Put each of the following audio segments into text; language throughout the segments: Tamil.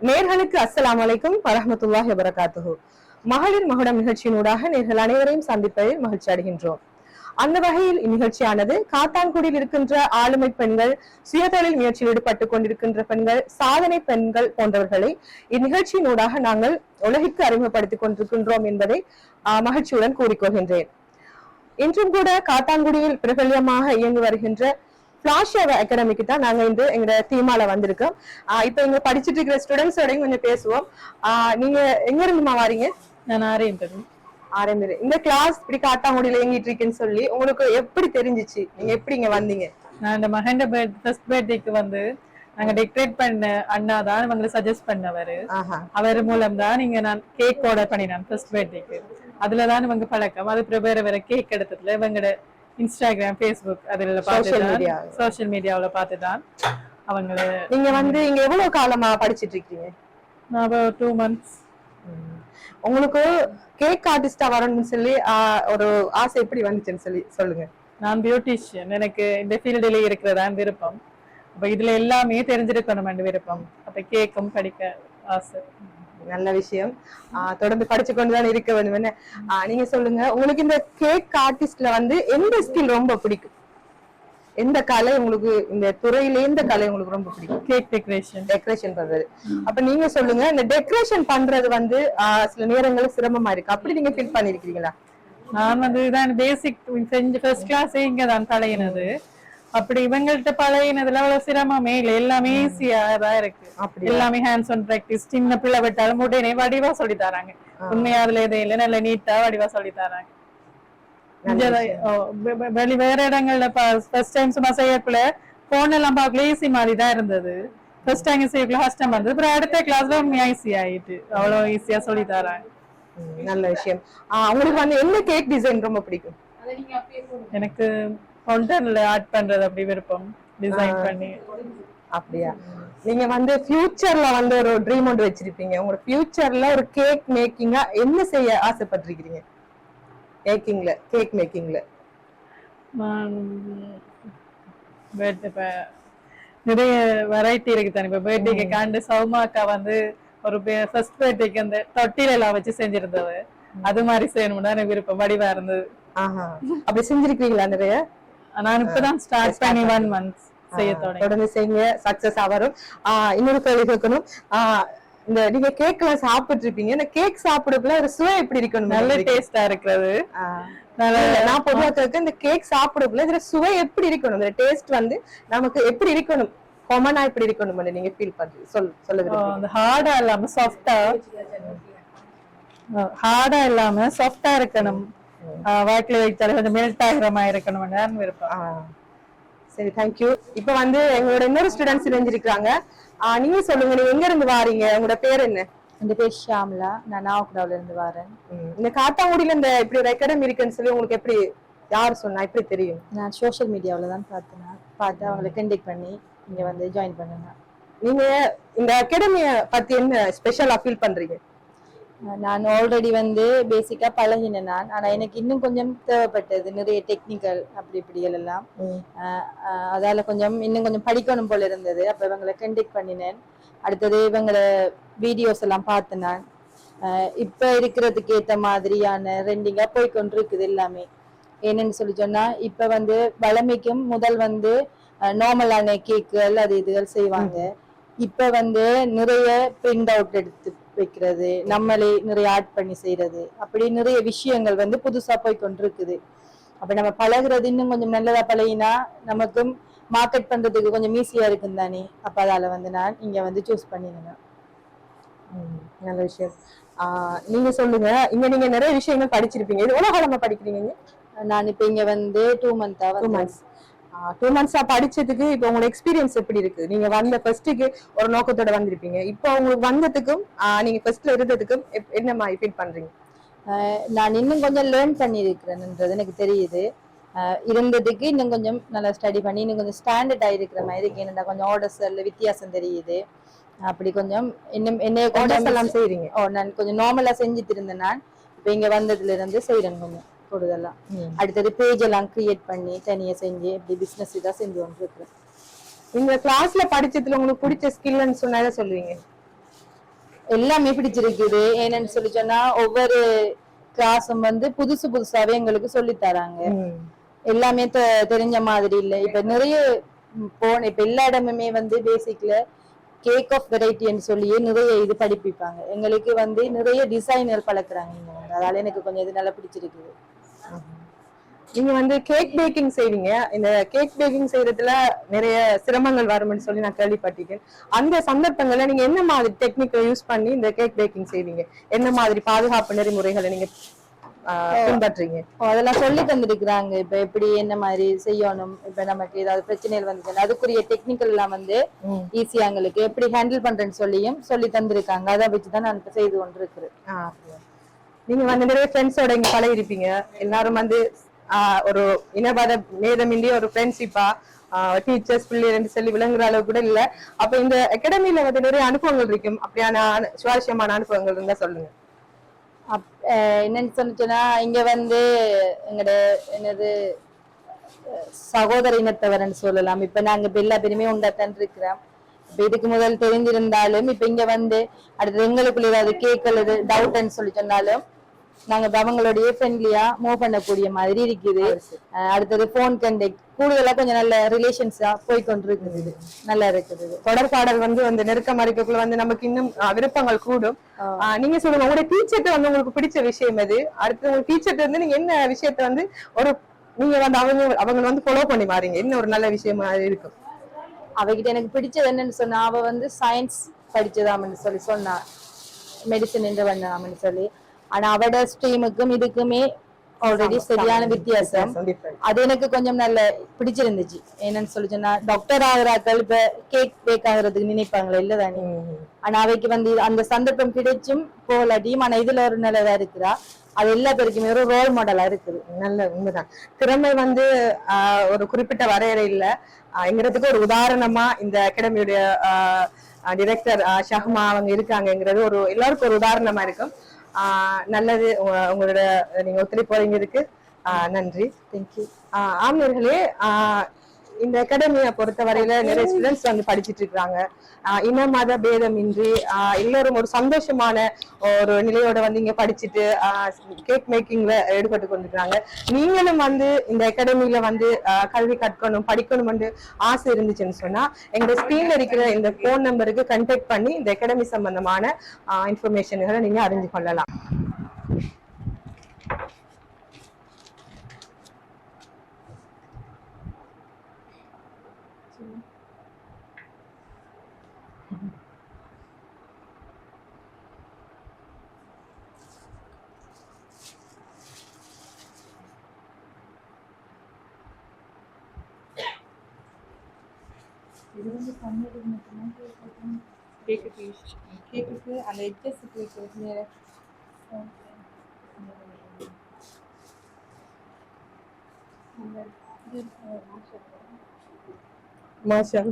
நேர்களுக்கு அஸ்லாம் அலைக்கும் வரமத்துல்லாஹி வபரகாத்துஹு. மகளிர் மகுடம் நிகழ்ச்சியினூடாக நேர்கள் அனைவரையும் சந்திப்பதில் மகிழ்ச்சி அடைகின்றோம். அந்த வகையில் இந்நிகழ்ச்சியானது காத்தான்குடியில் இருக்கின்ற ஆளுமை பெண்கள் சுயதொழில் முயற்சியில் ஈடுபட்டுக் கொண்டிருக்கின்ற பெண்கள் சாதனை பெண்கள் போன்றவர்களை இந்நிகழ்ச்சியினூடாக நாங்கள் உலகிற்கு அறிமுகப்படுத்திக் கொண்டிருக்கின்றோம் என்பதை மகிழ்ச்சியுடன் கூறிக்கொள்கின்றேன். இன்றும் கூட காத்தான்குடியில் பிரபல்யமாக இயங்கி வருகின்ற பிளாஷ் அகாடமிக்கு தான் நாங்க இன்று எங்க தீமால வந்திருக்கோம். இப்ப இங்க படிச்சிட்டு இருக்கிற ஸ்டூடெண்ட்ஸோடையும் கொஞ்சம் பேசுவோம். நீங்க எங்க இருந்துமா வாரீங்க? நான் ஆரியன்றது ஆரம்பிது இந்த கிளாஸ் இப்படி காத்தாங்குடியில இயங்கிட்டு இருக்குன்னு சொல்லி உங்களுக்கு எப்படி தெரிஞ்சிச்சு? நீங்க எப்படி இங்க வந்தீங்க? நான் இந்த மகண்ட ஃபர்ஸ்ட் பர்த்டேக்கு வந்து நாங்க டெக்கரேட் பண்ண அண்ணா தான் இவங்களை சஜஸ்ட் பண்ணவரு. அவர் மூலம் தான் நீங்க நான் கேக் ஆர்டர் பண்ணினேன் ஃபர்ஸ்ட் பர்த்டேக்கு அதுல தான் இவங்க பழக்கம். அது வேற வேற கேக் எடுத்ததுல இவங்களோட இன்ஸ்டாகிராம் ஃபேஸ்புக் அதுல பார்த்து. சோஷியல் மீடியாவுல பார்த்து தான் அவங்கள நீங்க வந்து இங்க எவ்வளவு காலமா படிச்சிட்டு இருக்கீங்க? நான் டூ மந்த்ஸ் உங்களுக்கு கேக் ஆர்டிஸ்டா வரணும்னு சொல்லி ஒரு ஆசை எப்படி வந்துச்சுன்னு சொல்லி சொல்லுங்க. நான் பியூட்டிஷியன் எனக்கு இந்த ஃபீல்டிலே இருக்கிறதான் விருப்பம். அப்ப இதுல எல்லாமே தெரிஞ்சிருக்கணும் விருப்பம். அப்ப கேக்கும் படிக்க ஆசை. நல்ல விஷயம். தொடர்ந்து படிச்சு கொண்டுதான் இருக்க வேண்டும் என்ன? நீங்க சொல்லுங்க. உங்களுக்கு இந்த கேக் ஆர்டிஸ்ட்ல வந்து எந்த ஸ்கில் ரொம்ப பிடிக்கும்? எந்த கலை உங்களுக்கு இந்த துறையில எந்த கலை உங்களுக்கு ரொம்ப பிடிக்கும்? கேக் டெக்கரேஷன் டெக்கரேஷன் பண்றது. அப்ப நீங்க சொல்லுங்க இந்த டெக்கரேஷன் பண்றது வந்து சில நேரங்கள்ல சிரமமா இருக்கு. அப்படி நீங்க ஃபீல் பண்ணிருக்கீங்களா? நான் வந்து இதான் பேசிக் செஞ்சு ஃபர்ஸ்ட் கிளாஸே இங்க தான் பழகினது அப்படி இவங்கள்ட்ட பழகினதுல அவ்வளவு சிரமமே இல்லை. எல்லாமே ஈஸியா தான் இருக்கு? எல்லாமே ஹேண்ட்ஸ் ஆன் பிராக்டிஸ் சின்ன பிள்ளை விட்டாலும் உடனே வடிவா சொல்லி தராங்க. உண்மையா அதுல எதுவும் இல்லை. நல்ல நீட்டா வடிவா சொல்லி தராங்க. வெளி வேற இடங்கள்ல ஃபர்ஸ்ட் டைம் சும்மா செய்யக்குள்ள போன் எல்லாம் பார்க்கல ஈஸி மாதிரி தான் இருந்தது. ஃபர்ஸ்ட் டைம் செய்யக்குள்ள கஷ்டம் இருந்தது அப்புறம் அடுத்த கிளாஸ்ல உண்மையா ஈஸி ஆயிட்டு. அவ்வளவு ஈஸியா சொல்லி தராங்க. நல்ல விஷயம். ஆஹ் உங்களுக்கு வந்து என்ன கேக் டிசைன் ரொம்ப பிடிக்கும்? எனக்கு ஃபவுண்டன்ல ஆட் பண்றது அப்படி விருப்பம். டிசைன் பண்ணி. அப்படியா? நீங்க வந்து ஃபியூச்சர்ல வந்து ஒரு ட்ரீம் ஒன்று வச்சிருப்பீங்க. உங்களோட ஃபியூச்சர்ல ஒரு கேக் மேக்கிங்கா என்ன செய்ய ஆசைப்பட்டிருக்கீங்க மேக்கிங்ல கேக் மேக்கிங்ல நிறைய வெரைட்டி இருக்கு தானே. இப்ப பர்த்டேக்கு காண்டு சௌமாக்கா வந்து ஒரு ஃபர்ஸ்ட் பர்த்டேக்கு அந்த தொட்டில எல்லாம் வச்சு செஞ்சிருந்தவ. அது மாதிரி செய்யணும்னு விருப்பம். வடிவா இருந்தது. அப்படி செஞ்சிருக்கீங்களா நிறைய? நான் இப்பதான் ஸ்டார்ட் பண்ணி ஒன் மந்த் செய்ய தொடர்ந்து செய்யுங்க. சக்சஸ் ஆவரும் ஆஹ் இன்னொரு கேள்வி கேட்கணும். ஆஹ் இந்த நீங்க கேக் எல்லாம் சாப்பிட்டு இருப்பீங்க இந்த கேக் சாப்பிடக்குள்ள ஒரு சுவை எப்படி இருக்கணும்? நல்ல? டேஸ்டா இருக்கிறது. நான் பொதுவா கேட்க இந்த கேக் சாப்பிடக்குள்ள இதுல சுவை எப்படி இருக்கணும்? இந்த டேஸ்ட் வந்து நமக்கு எப்படி இருக்கணும்? கொமனா எப்படி இருக்கணும்? நீங்க ஃபீல் பண்றீங்க சொல் சொல்ல விரும்புறீங்க. அந்த ஹார்டா இல்லாம சாஃப்டா ஹார்டா இல்லாம சாஃப்டா இருக்கணும். வாய்க்குல வைத்தாலும் கொஞ்சம் மெல்ட் ஆகிற மாதிரி இருக்கணும்னு தான் விருப்பம். சரி தேங்க்யூ இப்ப வந்து எங்களோட இன்னொரு ஸ்டூடெண்ட்ஸ் இணைஞ்சிருக்காங்க நீங்க சொல்லுங்க நீங்க எங்க இருந்து வாரீங்க? உங்களோட பேர் என்ன? என் பேர் ஷியாம்லா. நான் நாவக்குடாவில இருந்து வரேன். இந்த காத்தாங்குடியில இந்த இப்படி ஒரு அகாடமி இருக்குன்னு சொல்லி உங்களுக்கு எப்படி யார் சொன்னா எப்படி தெரியும்? நான் சோஷியல் மீடியாவில் தான் பார்த்தேன். பார்த்து அவங்களை கண்டெக்ட் பண்ணி இங்க வந்து ஜாயின் பண்ணேன். நீங்க இந்த அகாடமிய பத்தி என்ன ஸ்பெஷலா ஃபீல் பண்றீங்க? நான் ஆல்ரெடி வந்து பேசிக்கா பழகினேன் நான். ஆனா எனக்கு இன்னும் கொஞ்சம் தேவைப்பட்டது நிறைய டெக்னிக்கல் அப்படி இப்படிகள் எல்லாம். அதால கொஞ்சம் இன்னும் கொஞ்சம் படிக்கணும் போல இருந்தது. அப்ப இவங்களை கண்டெக்ட் பண்ணினேன். அடுத்தது இவங்கள வீடியோஸ் எல்லாம் பார்த்தேன் நான். இப்ப இருக்கிறதுக்கு ஏத்த மாதிரியான ரெண்டிங்கா போய் கொண்டிருக்குது எல்லாமே. என்னன்னு சொல்லி சொன்னா இப்ப வந்து வளமைக்கும் முதல் வந்து நார்மலான கேக்குகள் அது இதுகள் செய்வாங்க. இப்ப வந்து நிறைய பிரிண்ட் அவுட் எடுத்து வைக்கிறது நம்மளே நிறைய ஆட் பண்ணி செய்யறது அப்படி நிறைய விஷயங்கள் வந்து புதுசா போய் கொண்டிருக்குது. அப்ப நம்ம பழகுறது இன்னும் கொஞ்சம் நல்லதா பழகினா நமக்கும் மார்க்கெட் பண்றதுக்கு கொஞ்சம் ஈஸியா இருக்கும் தானே? அப்ப அதால வந்து நான் இங்க வந்து சூஸ் ம், நல்ல விஷயம். நீங்க சொல்லுங்க. இங்க நீங்க நிறைய விஷயங்கள் படிச்சிருப்பீங்க. இது காலமா படிக்கிறீங்க? நான் இப்ப இங்க வந்து டூ மந்தா டூ மந்த்ஸ் டூ மந்த்ஸா படிச்சதுக்கு இப்போ உங்களோட எக்ஸ்பீரியன்ஸ் எப்படி இருக்கு? நீங்க வந்த ஃபர்ஸ்ட்டுக்கு ஒரு நோக்கத்தோட வந்திருப்பீங்க. இப்போ உங்களுக்கு வந்ததுக்கும் நீங்க ஃபர்ஸ்ட்ல இருந்ததுக்கும் என்ன மாதிரி ஃபீல் பண்றீங்க? நான் இன்னும் கொஞ்சம் லேர்ன் பண்ணியிருக்கிறேன்ன்றது எனக்கு தெரியுது. இருந்ததுக்கு இன்னும் கொஞ்சம் நல்லா ஸ்டடி பண்ணி இன்னும் கொஞ்சம் ஸ்டாண்டர்ட் ஆயிருக்கிற மாதிரி இருக்கு என்னடா கொஞ்சம் ஆர்டர்ஸ் வித்தியாசம் தெரியுது. அப்படி கொஞ்சம் இன்னும் என்னைய ஆர்டர்ஸ் கொஞ்சம் எல்லாம் செய்றீங்க. ஓ நான் கொஞ்சம் நார்மலா செஞ்சுட்டு இருந்தேன் நான். இப்போ இங்க வந்ததுல இருந்து செய்யறேன் கொஞ்சம். கூடுதலா. அடுத்தது பேஜ் எல்லாம் கிரியேட் பண்ணி தனியா செஞ்சு இப்படி பிசினஸ் இதா செஞ்சு கொண்டு இருக்கிறேன் நீங்க கிளாஸ்ல படிச்சதுல உங்களுக்கு பிடிச்ச ஸ்கில்னு சொன்னா எதை சொல்லுவீங்க. எல்லாமே பிடிச்சிருக்குது. ஏன்னு சொல்லி சொன்னா ஒவ்வொரு கிளாஸும் வந்து புதுசு புதுசாவே எங்களுக்கு சொல்லி தராங்க. எல்லாமே தெரிஞ்ச மாதிரி இல்ல. இப்ப நிறைய போன இப்ப எல்லா இடமுமே வந்து பேசிக்ல கேக் ஆஃப் வெரைட்டின்னு சொல்லியே நிறைய இது படிப்பிப்பாங்க. எங்களுக்கு வந்து நிறைய டிசைனர் பழக்கிறாங்க இங்க வந்து. அதால எனக்கு கொஞ்சம் இது நல்லா பிடிச்சிருக்குது. நீங்க வந்து கேக் பேக்கிங் செய்வீங்க. இந்த கேக் பேக்கிங் செய்யறதுல நிறைய சிரமங்கள் வரும்னு சொல்லி நான் கேள்விப்பட்டிருக்கேன். அந்த சந்தர்ப்பங்கள்ல நீங்க என்ன மாதிரி டெக்னிக்கை யூஸ் பண்ணி இந்த கேக் பேக்கிங் செய்வீங்க? என்ன மாதிரி பாதுகாப்பு நெறிமுறைகளை நீங்க பின்பற்றீங்க அதெல்லாம் சொல்லி தந்திருக்கிறாங்க. இப்ப எப்படி என்ன மாதிரி செய்யணும்? இப்ப நமக்கு ஏதாவது பிரச்சனைகள் வந்து அதுக்குரிய டெக்னிக்கல் எல்லாம் வந்து ஈஸியா எங்களுக்கு எப்படி ஹேண்டில் பண்றேன்னு சொல்லியும் சொல்லி தந்திருக்காங்க. அதை வச்சுதான் நான் இப்ப செய்து கொண்டு இருக்கிறேன் நீங்க வந்து நிறைய ஃப்ரெண்ட்ஸோட இங்க பழகிருப்பீங்க. எல்லாரும் வந்து ஒரு இனபாத நேதமின்றி ஒரு ஃப்ரெண்ட்ஷிப்பா டீச்சர்ஸ் பிள்ளைகள் சொல்லி விளங்குற அளவு கூட இல்ல. அப்ப இந்த அகாடமில வந்து நிறைய அனுபவங்கள் இருக்கும். அப்படியான சுவாரஸ்யமான அனுபவங்கள் இருந்தா சொல்லுங்க. அப் என்னன்னு சொன்னுச்சுன்னா இங்க வந்து எங்களோட என்னது அஹ் சகோதர இனத்தவர்னு சொல்லலாம். இப்ப நாங்க இப்ப எல்லா பேருமே உண்டாத்தான் இருக்கிறோம். இப்ப இதுக்கு முதல் தெரிஞ்சிருந்தாலும் இப்ப இங்க வந்து அடுத்து எங்களுக்குள்ள ஏதாவது கேட்கறது டவுட்னு சொல்லி சொன்னாலும் நாங்க அவங்களோடய ஃப்ரெண்ட்லியா மூவ் பண்ணக்கூடிய மாதிரி இருக்குது. அடுத்தது போன் கண்டெக்ட் கூடுதலா கொஞ்சம் நல்ல ரிலேஷன்ஸா போய் கொண்டிருக்குது. நல்லா இருக்குது. தொடர்பாடல் வந்து அந்த நெருக்கம் அறிக்கைக்குள்ள வந்து நமக்கு இன்னும் விருப்பங்கள் கூடும். நீங்க சொல்லுங்க உங்களுடைய டீச்சர்ட்ட வந்து உங்களுக்கு பிடிச்ச விஷயம் எது? அடுத்து உங்க டீச்சர்ட்ட இருந்து நீங்க என்ன விஷயத்த வந்து ஒரு நீங்க வந்து அவங்க அவங்க வந்து ஃபாலோ பண்ணி மாறீங்க என்ன ஒரு நல்ல விஷயமா இருக்கும்? அவகிட்ட எனக்கு பிடிச்சது என்னன்னு சொன்னா அவ வந்து சயின்ஸ் படிச்சதாமன்னு சொல்லி சொன்னா. மெடிசன் என்று பண்ணாமன்னு சொல்லி. ஆனா அவட ஸ்ட்ரீமுக்கும் இதுக்குமே ஆல்ரெடி சரியான வித்தியாசம். அது எனக்கு கொஞ்சம் நல்ல பிடிச்சிருந்துச்சு. என்னன்னு சொல்லி சொன்னா டாக்டர் ஆகுறாக்கள் இப்ப கேக் பேக் ஆகுறதுக்கு நினைப்பாங்களே? இல்லதானே ஆனா அவைக்கு வந்து அந்த சந்தர்ப்பம் கிடைச்சும் போகலாட்டியும் ஆனா இதுல ஒரு நல்லதா இருக்கிறா. அது எல்லா பேருக்குமே ஒரு ரோல் மாடலா இருக்குது. நல்ல உண்மைதான். திறமை வந்து ஒரு குறிப்பிட்ட வரையறை இல்ல ஆஹ்ங்கிறதுக்கு ஒரு உதாரணமா இந்த அகாடமியுடைய டிரெக்டர் ஷஹ்மா அவங்க இருக்காங்கங்கிறது ஒரு எல்லாருக்கும் ஒரு உதாரணமா இருக்கும். நல்லது. உங்களோட நீங்க ஒத்துழைப்பு இருக்கு ஆஹ், நன்றி. தேங்க்யூ ஆஹ் ஆஹ் இந்த அகாடமியை பொறுத்தவரையில நிறைய ஸ்டூடெண்ட்ஸ் வந்து படிச்சிட்டு இருக்காங்க. இன மத பேதமின்றி எல்லோரும் ஒரு சந்தோஷமான ஒரு நிலையோட வந்து இங்க படிச்சுட்டு கேக் மேக்கிங்ல ஈடுபட்டு கொண்டிருக்காங்க நீங்களும் வந்து இந்த அகாடமியில வந்து கல்வி கற்கணும் படிக்கணும் வந்து ஆசை இருந்துச்சுன்னு சொன்னா எங்க ஸ்கிரீன்ல இருக்கிற இந்த போன் நம்பருக்கு கண்டாக்ட் பண்ணி இந்த அகாடமி சம்பந்தமான இன்ஃபர்மேஷன்களை நீங்க அறிஞ்சு கொள்ளலாம். கேக்குக்கு அந்த எட்ஜஸ்க்கு வைக்கிறது நேர மாஷா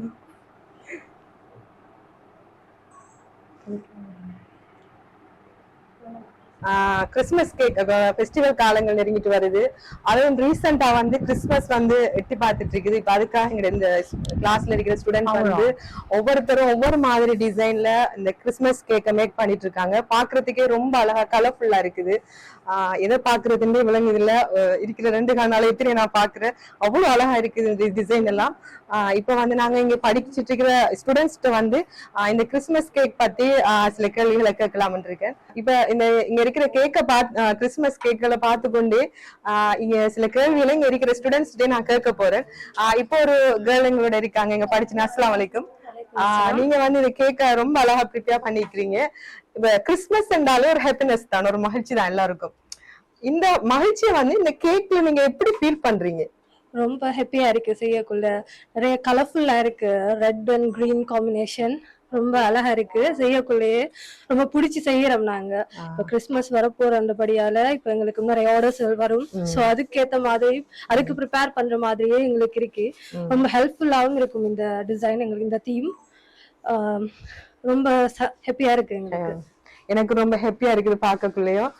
கிறிஸ்மஸ் கேக் ஃபெஸ்டிவல் காலங்கள் நெருங்கிட்டு வருது. அதுவும் ரீசெண்டா வந்து கிறிஸ்மஸ் வந்து எட்டி பார்த்துட்டு இருக்குது. இப்ப அதுக்காக இங்க இந்த கிளாஸ்ல இருக்கிற ஸ்டூடெண்ட் வந்து ஒவ்வொருத்தரும் ஒவ்வொரு மாதிரி டிசைன்ல இந்த கிறிஸ்மஸ் கேக்கை மேக் பண்ணிட்டு இருக்காங்க. பாக்குறதுக்கே ரொம்ப அழகா கலர்ஃபுல்லா இருக்குது. ஆஹ் எதை பாக்குறதுன்னே விளங்குது இல்ல இருக்கிற ரெண்டு எத்தனை நான் பாக்குறேன் அவ்வளவு அழகா இருக்குது இந்த டிசைன் எல்லாம். இப்ப வந்து நாங்க இங்க படிச்சுட்டு இருக்கிற ஸ்டூடெண்ட்ஸ்ட வந்து இந்த கிறிஸ்மஸ் கேக் பத்தி சில கேள்விகளை கேட்கலாம்னு இருக்கேன். இப்ப இந்த இங்க இருக்கிற கேக்க பார்த்து கிறிஸ்மஸ் கேக்களை பார்த்து கொண்டு ஆஹ் இங்க சில கேள்விகளை இங்க இருக்கிற ஸ்டூடெண்ட்ஸ்டே நான் கேட்க போறேன். இப்போ ஒரு கேர்ள் எங்களோட இருக்காங்க. இங்க படிச்சு அஸ்லாம் வலைக்கும் ஆஹ் நீங்க வந்து இந்த கேக்க ரொம்ப அழகா ப்ரிப்பேர் பண்ணிக்கிறீங்க இப்ப கிறிஸ்மஸ் என்றாலே ஒரு ஹாப்பினஸ் தான் ஒரு மகிழ்ச்சி தான் எல்லாருக்கும். இந்த மகிழ்ச்சியை வந்து இந்த கேக்ல நீங்க எப்படி ஃபீல் பண்றீங்க? ரொம்ப ஹாப்பியா இருக்கு செய்யக்குள்ள. நிறைய கலர்ஃபுல்லா இருக்கு. ரெட் அண்ட் green காம்பினேஷன் ரொம்ப அழகா இருக்கு செய்யக்குள்ளேயே. ரொம்ப பிடிச்சி செய்யறோம் நாங்க. இப்ப வரப்போற அந்தபடியால இப்ப எங்களுக்கு நிறைய ஆர்டர்ஸ் வரும். சோ அதுக்கேத்த மாதிரி அதுக்கு ப்ரிப்பேர் பண்ற மாதிரியே எங்களுக்கு இருக்கு. ரொம்ப ஹெல்ப்ஃபுல்லாவும் இருக்கும் இந்த டிசைன் எங்களுக்கு இந்த தீம் ரொம்ப ஹாப்பியா இருக்கு எங்களுக்கு. எனக்கு ரொம்ப ஹாப்பியா இருக்குது பார்க்கக்குள்ளேயும்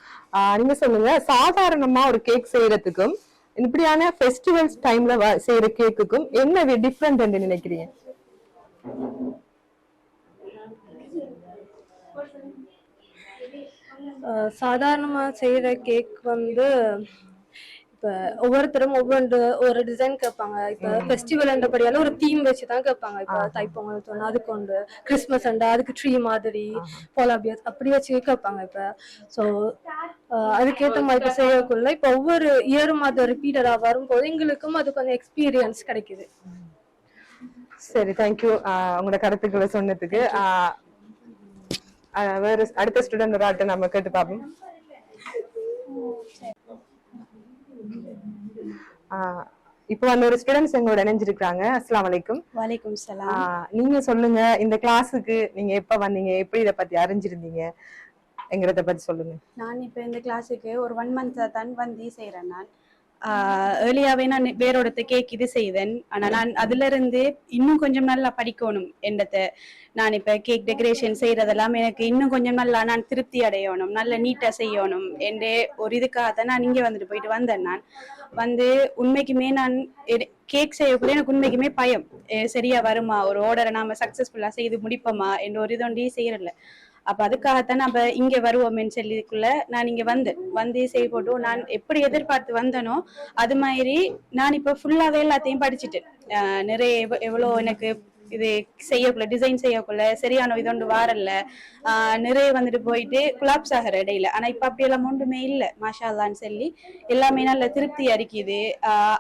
நீங்க சொல்லுங்க சாதாரணமா ஒரு கேக் செய்யறதுக்கும் இப்படியான ஃபெஸ்டிவல்ஸ் டைம்ல செய்யற கேக்குக்கும் என்ன டிஃப்ரெண்ட் என்று நினைக்கிறீங்க? அஹ் சாதாரணமா செய்யற கேக் வந்து இப்ப ஒவ்வொருத்தரும் ஒவ்வொன்று ஒரு டிசைன் கேட்பாங்க. இப்ப ஃபெஸ்டிவல் என்றபடியால ஒரு தீம் வச்சு தான் கேட்பாங்க. இப்ப தைப்பொங்கல் சொன்னா அதுக்கு ஒன்று கிறிஸ்மஸ் அண்டா அதுக்கு ட்ரீ மாதிரி போலாபியஸ் அப்படி வச்சு கேட்பாங்க இப்ப. ஸோ அதுக்கேற்ற மாதிரி இப்ப செய்யக்குள்ள இப்ப ஒவ்வொரு இயரும் அது ரிப்பீட்டடா வரும்போது எங்களுக்கும் அது கொஞ்சம் எக்ஸ்பீரியன்ஸ் கிடைக்குது. சரி தேங்க்யூ உங்களோட கருத்துக்களை சொன்னதுக்கு. வேற அடுத்த ஸ்டூடெண்ட் ஒரு ஆள்கிட்ட நம்ம கேட்டு பார்ப்போம். இப்போ வந்து ஒரு ஸ்டூடெண்ட்ஸ் எங்களோட இணைஞ்சிருக்காங்க அஸ்ஸலாமு அலைக்கும். வலைக்கும் சலாம். நீங்க சொல்லுங்க இந்த கிளாஸுக்கு நீங்க எப்ப வந்தீங்க? எப்படி இத பத்தி அறிஞ்சிருந்தீங்க? எங்கிறத பத்தி சொல்லுங்க. நான் இப்போ இந்த கிளாஸுக்கு ஒரு ஒன் மந்த் தான் வந்து செய்கிறேன் நான். ஏர்லியாவே நான் வேறோடத்த கேக் இது செய்தேன். ஆனா நான் அதுல இருந்து இன்னும் கொஞ்சம் நல்லா படிக்கணும் என்னத்தை. நான் இப்ப கேக் டெக்கரேஷன் செய்யறதெல்லாம் எனக்கு இன்னும் கொஞ்சம் நல்லா நான் திருப்தி அடையணும் நல்ல நீட்டா செய்யணும் என்ற ஒரு இதுக்காக தான் நான் இங்கே வந்துட்டு போயிட்டு வந்தேன் நான். வந்து உண்மைக்குமே நான் கேக் செய்யக்குள்ள எனக்கு உண்மைக்குமே பயம். சரியா வருமா? ஒரு ஆர்டரை நாம சக்சஸ்ஃபுல்லா செய்து முடிப்போமா? என்ற ஒரு இதொண்டியும் செய்யறல அப்ப அதுக்காகத்தான் நம்ம இங்க வருவோமேன்னு சொல்லிக்குள்ள நான் இங்க வந்தேன் வந்து செய்ய போட்டு நான் எப்படி எதிர்பார்த்து வந்தனோ அது மாதிரி நான் இப்ப ஃபுல்லாவே எல்லாத்தையும் படிச்சுட்டேன் நிறைய எவ்வளவு எனக்கு இது செய்யக்குள்ள டிசைன் செய்யக்குள்ள சரியான இதொண்டு வாரல்ல. ஆஹ் நிறைய வந்துட்டு போயிட்டு குலாப்ஸ் ஆகிற இடையில. ஆனா இப்ப அப்படி எல்லாம் ஒன்றுமே இல்ல மாஷா அல்லான்னு சொல்லி. எல்லாமே நல்ல திருப்தி அரிக்குது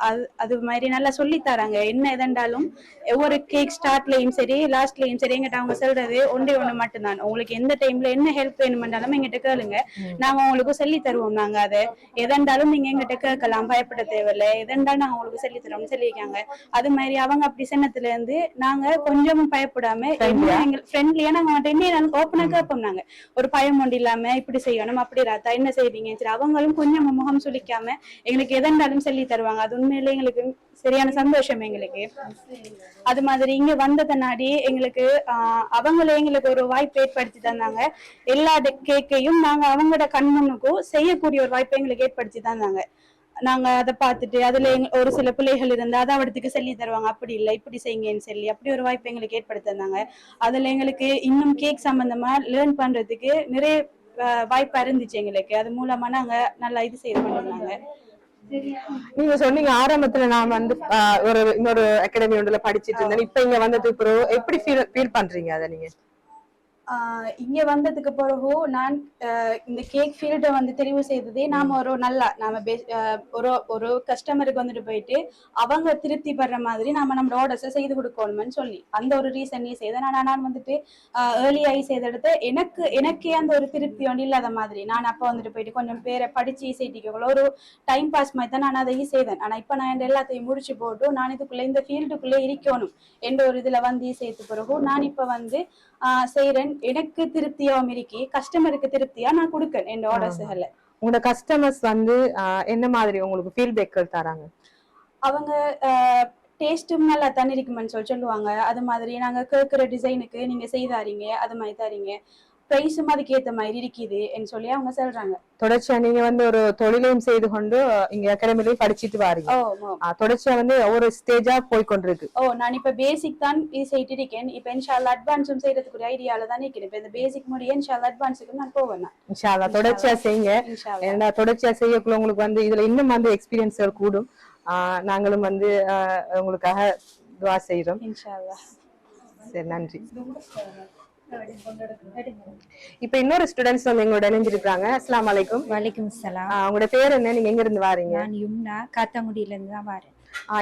அது அது மாதிரி நல்லா சொல்லி தராங்க. என்ன எதண்டாலும் ஒவ்வொரு கேக் ஸ்டார்ட்லயும் சரி லாஸ்ட்லயும் சரி எங்கிட்ட அவங்க சொல்றது ஒன்றே ஒண்ணு மட்டும்தான். உங்களுக்கு எந்த டைம்ல என்ன ஹெல்ப் வேணுமென்றாலும் எங்கிட்ட கேளுங்க. நாங்க உங்களுக்கு சொல்லி தருவோம் நாங்க அதை. எதண்டாலும் நீங்க எங்கிட்ட கேட்கலாம் பயப்பட தேவையில்ல. எதண்டாலும் நாங்க உங்களுக்கு சொல்லி தரோம்னு சொல்லியிருக்காங்க. அது மாதிரி அவங்க அப்படி சின்னத்துல இருந்து நாங்க கொஞ்சமும் பயப்படாம? ஃப்ரெண்ட்லியா நாங்க அவங்கள்ட்ட என்ன ஓப்பனா கேட்போம் நாங்க ஒரு பயம் ஒன்று இல்லாம இப்படி செய்யணும் அப்படி ராத்தா என்ன செய்வீங்க? சரி அவங்களும் கொஞ்சம் முகம் சுளிக்காம எங்களுக்கு எதண்டாலும் சொல்லி தருவாங்க. அது உண்மையிலே எங்களுக்கு சரியான சந்தோஷம் எங்களுக்கு. அது மாதிரி இங்க வந்ததனாடி எங்களுக்கு ஆஹ் அவங்களே எங்களுக்கு ஒரு வாய்ப்பு ஏற்படுத்தி தந்தாங்க. எல்லா கேக்கையும் நாங்க அவங்களோட கண்முன்னுக்கும் செய்யக்கூடிய ஒரு வாய்ப்பை எங்களுக்கு ஏற்படுத்தி தந்தாங்க. நாங்க அதை பார்த்துட்டு அதுல ஒரு சில பிள்ளைகள் இருந்தா அதை அவடத்துக்கு சொல்லி தருவாங்க. அப்படி இல்லை இப்படி செய்யுங்கன்னு சொல்லி அப்படி ஒரு வாய்ப்பு எங்களுக்கு ஏற்படுத்திருந்தாங்க அதுல எங்களுக்கு இன்னும் கேக் சம்பந்தமா லேர்ன் பண்றதுக்கு நிறைய வாய்ப்பா இருந்துச்சு எங்களுக்கு. அது மூலமா நாங்க நல்லா இது செய்து பண்ணிருந்தாங்க நீங்க சொன்னீங்க ஆரம்பத்துல நான் வந்து ஆஹ் ஒரு இன்னொரு அகாடமி ஒன்றுல படிச்சிட்டு இருந்தேன். இப்ப இங்க வந்ததுக்கு பிறகு எப்படி ஃபீல் ஃபீல் பண்றீங்க அத நீங்க? இங்க வந்ததுக்கு பிறகு நான் இந்த கேக் ஃபீல்டை வந்து தெரிவு செய்ததே நாம ஒரு நல்லா நாம ஒரு ஒரு கஸ்டமருக்கு வந்துட்டு போயிட்டு அவங்க திருப்தி படுற மாதிரி நாம நம்ம ஆர்டர்ஸை செய்து கொடுக்கணும்னு சொல்லி. அந்த ஒரு ரீசனே செய்தேன். ஆனா நான் வந்துட்டு ஏர்லி ஆகி செய்த இடத்த எனக்கு எனக்கே அந்த ஒரு திருப்தி ஒன்று இல்லாத மாதிரி. நான் அப்போ வந்துட்டு போயிட்டு கொஞ்சம் பேரை படிச்சு செய்திக்கக்குள்ள ஒரு டைம் பாஸ் மாதிரி தான் நான் அதை செய்தேன். ஆனா இப்ப நான் இந்த எல்லாத்தையும் முடிச்சு போட்டு நான் இதுக்குள்ள இந்த ஃபீல்டுக்குள்ளே இருக்கணும் என்ற ஒரு இதுல வந்து சேர்த்த பிறகு நான் இப்ப வந்து ஆஹ் செய்றேன். எனக்கு திருப்தியாவும் இருக்கி கஸ்டமருக்கு திருப்தியா நான் கொடுக்கேன் என் ஆர்டர்ஸ்களை உங்களோட கஸ்டமர்ஸ் வந்து என்ன மாதிரி உங்களுக்கு ஃபீட்பேக்கள் தராங்க? அவங்க டேஸ்ட்டும் நல்லா தானே இருக்குமென்னு சொல்லி சொல்லுவாங்க. அது மாதிரி நாங்க கேட்குற டிசைனுக்கு நீங்க செய்தாரீங்க அது மாதிரி தரீங்க. ப்ரைஸும் அதுக்கு ஏத்த மாதிரி இருக்குது சொல்லி அவங்க சொல்றாங்க. தொடர்ச்சியா நீங்க வந்து ஒரு தொழிலையும் செய்து கொண்டு இங்க அகாடமிலையும் படிச்சிட்டு வாரீங்க. தொடர்ச்சியா வந்து ஒவ்வொரு ஸ்டேஜா போய் கொண்டிருக்கு. ஓ நான் இப்ப பேசிக் தான் இது செய்யிட்டு இருக்கேன் இப்ப இன்ஷால்லா அட்வான்ஸும் செய்யறதுக்குரிய ஐடியால தான் இருக்கிறேன். இப்ப இந்த பேசிக் முடிய இன்ஷால்லா அட்வான்ஸுக்கு நான் போவேன் நான். இன்ஷா அல்லாஹ் தொடர்ச்சியா செய்யுங்க. இன்ஷால்லா ஏன்னா தொடர்ச்சியா செய்யக்குள்ள உங்களுக்கு வந்து இதுல இன்னும் வந்து எக்ஸ்பீரியன்ஸ்கள் கூடும். நாங்களும் வந்து உங்களுக்காக துவா செய்யறோம் இன்ஷால்லா சரி நன்றி. இப்ப இன்னொரு ஸ்டூடெண்ட்ஸ் வந்து எங்களோட இணைஞ்சிருக்காங்க அஸ்ஸலாமு அலைக்கும். வலைக்கும் சலாம் ஆஹ் உங்களோட பேர் என்ன? நீங்க எங்க இருந்து வாரீங்க? நான் யும்னா காத்தாங்குடியில இருந்து தான் வரேன்.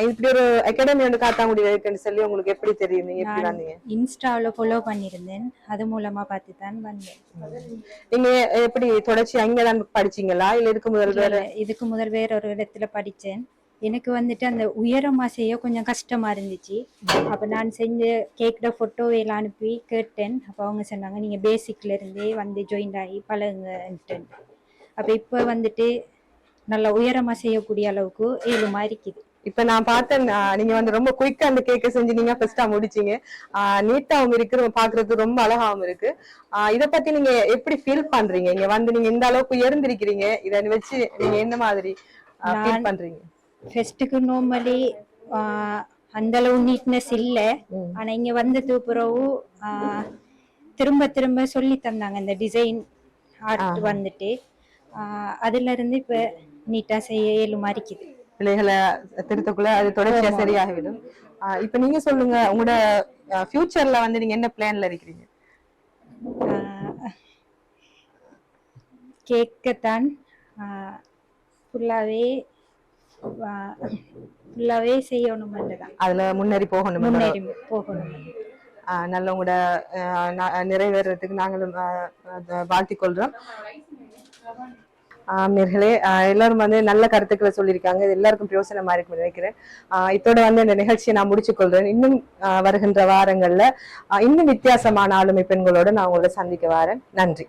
இப்படி ஒரு அகாடமி வந்து காத்தாங்குடி இருக்குன்னு சொல்லி உங்களுக்கு எப்படி தெரியும்? நீங்க எப்படி வந்தீங்க? இன்ஸ்டாவில் ஃபாலோ பண்ணியிருந்தேன். அது மூலமா பார்த்து தான் வந்தேன். நீங்க எப்படி தொடர்ச்சியா இங்கதான் படிச்சீங்களா? இல்ல இதுக்கு முதல் வேற? இதுக்கு முதல் வேற ஒரு இடத்துல படித்தேன். எனக்கு வந்துட்டு அந்த உயரமா செய்ய கொஞ்சம் கஷ்டமா இருந்துச்சு. அப்ப நான் செஞ்ச கேக்கிற ஃபோட்டோவையெல்லாம் அனுப்பி கேட்டேன். அப்ப அவங்க சொன்னாங்க நீங்க பேசிக்ல இருந்தே வந்து ஜாயின் ஆகி பழகுங்கன்ட்டு. அப்ப இப்ப வந்துட்டு நல்லா உயரமா செய்யக்கூடிய அளவுக்கு ஏழுமா இருக்குது. இப்ப நான் பார்த்தேன் நீங்க வந்து ரொம்ப குயிக்கா அந்த கேக்க செஞ்சு நீங்க ஃபர்ஸ்டா முடிச்சீங்க. நீட்டாவும் இருக்கு பாக்குறதுக்கு ரொம்ப அழகாவும் இருக்கு. இத பத்தி நீங்க எப்படி ஃபீல் பண்றீங்க? இங்க வந்து நீங்க இந்த அளவுக்கு உயர்ந்திருக்கிறீங்க. இத வச்சு நீங்க என்ன மாதிரி ஃபீல் பண்றீங்க? ஃபெஸ்ட்டுக்கு நார்மலி அந்த அளவு நீட்னஸ் இல்லை. ம். ஆனா இங்க வந்தது பிறகு ஆஹ், திரும்ப திரும்ப சொல்லி தந்தாங்க. இந்த டிசைன் ஆர்ட் வந்துட்டு. அதுல இருந்து இப்ப நீட்டா செய்ய இயலுமா இருக்குது பிள்ளைகளை திருத்தக்குள்ள அது தொடர்ச்சியா சரியாகிவிடும். இப்ப நீங்க சொல்லுங்க உங்களோட ஃபியூச்சர்ல வந்து நீங்க என்ன பிளான்ல இருக்கிறீங்க? கேட்கத்தான் ஃபுல்லாவே ஃபுல்லாவே செய்யணுமென்றுதான் அதுல முன்னேறி போகணும் முன்னேறி போகணும். நல்ல உங்களோட நிறைவேறதுக்கு நாங்களும் வாழ்த்திக் கொள்றோம். நேர்களே எல்லாரும் வந்து நல்ல கருத்துக்களை சொல்லியிருக்காங்க. இது எல்லாருக்கும் பிரயோசனமா இருக்கும் நினைக்கிறேன். இதோட வந்து இந்த நிகழ்ச்சியை நான் முடிச்சுக் கொள்றேன். இன்னும் வருகின்ற வாரங்கள்ல இன்னும் வித்தியாசமான ஆளுமை பெண்களோட நான் உங்களை சந்திக்க வரேன். நன்றி.